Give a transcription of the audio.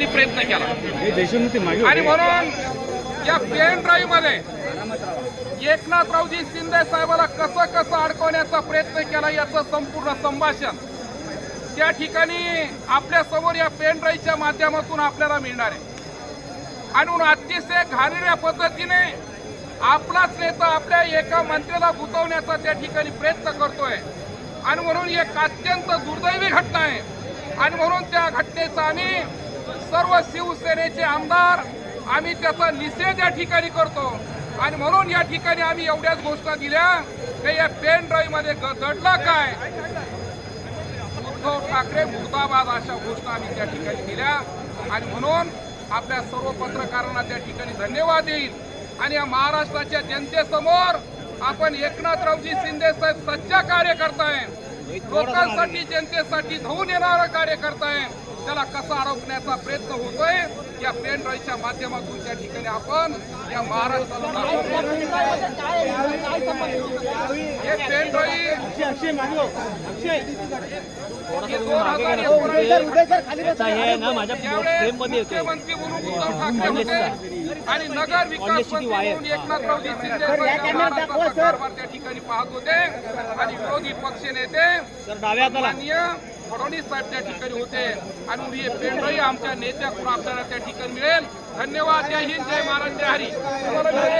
ठिकाणी प्रयत्न केला. आणि. म्हणून या पेन ड्राईव्हमध्ये एकनाथरावजी शिंदे साहेबाला कसं कसं अडकवण्याचा प्रयत्न केला याचं संपूर्ण संभाषण त्या ठिकाणी आपल्यासमोर या पेन ड्राईव्हच्या माध्यमातून आपल्याला मिळणार आहे. आणि म्हणून अतिशय घाणेऱ्या पद्धतीने आपलाच नेता आपल्या एका मंत्र्याला गुंतवण्याचा त्या ठिकाणी प्रयत्न करतोय. आणि म्हणून ही एक अत्यंत दुर्दैवी घटना आहे. आणि म्हणून त्या घटनेचा आम्ही सर्व शिवसेनेचे आमदार आम्ही त्याचा निषेध या ठिकाणी करतो. आणि म्हणून या ठिकाणी आम्ही एवढ्याच घोषणा दिल्या की या पेन ड्राईव्हमध्ये दडला काय? उद्धव ठाकरे मुर्दाबाद अशा घोषणा आम्ही त्या ठिकाणी दिल्या. आणि म्हणून आपल्या सर्व पत्रकारांना त्या ठिकाणी धन्यवाद देईल. आणि या महाराष्ट्राच्या जनतेसमोर आपण एकनाथरावजी शिंदे साहेब सच्चा कार्यकर्ता आहे लोकांसाठी जनतेसाठी धावून येणारा कार्यकर्ता आहे. त्याला कसा अडकण्याचा प्रयत्न होतोय या पेन ड्राईव्हच्या माध्यमातून त्या ठिकाणी आपण या महाराष्ट्राला. हे पेन ड्राईव्ह म्हणून उद्धव ठाकरे होते आणि नगर विकास मंत्री एकनाथरावजी शिंदे त्या ठिकाणी पाहत होते आणि विरोधी पक्ष नेते तर डाव्या हाताला. माननीय फडणवीस साहेब त्या ठिकाणी होते आणि म्हणून हे पेंढरही आमच्या नेत्याकडून आपल्याला त्या ठिकाणी मिळेल. धन्यवाद. जय हिंद. जय महाराज जय हरी.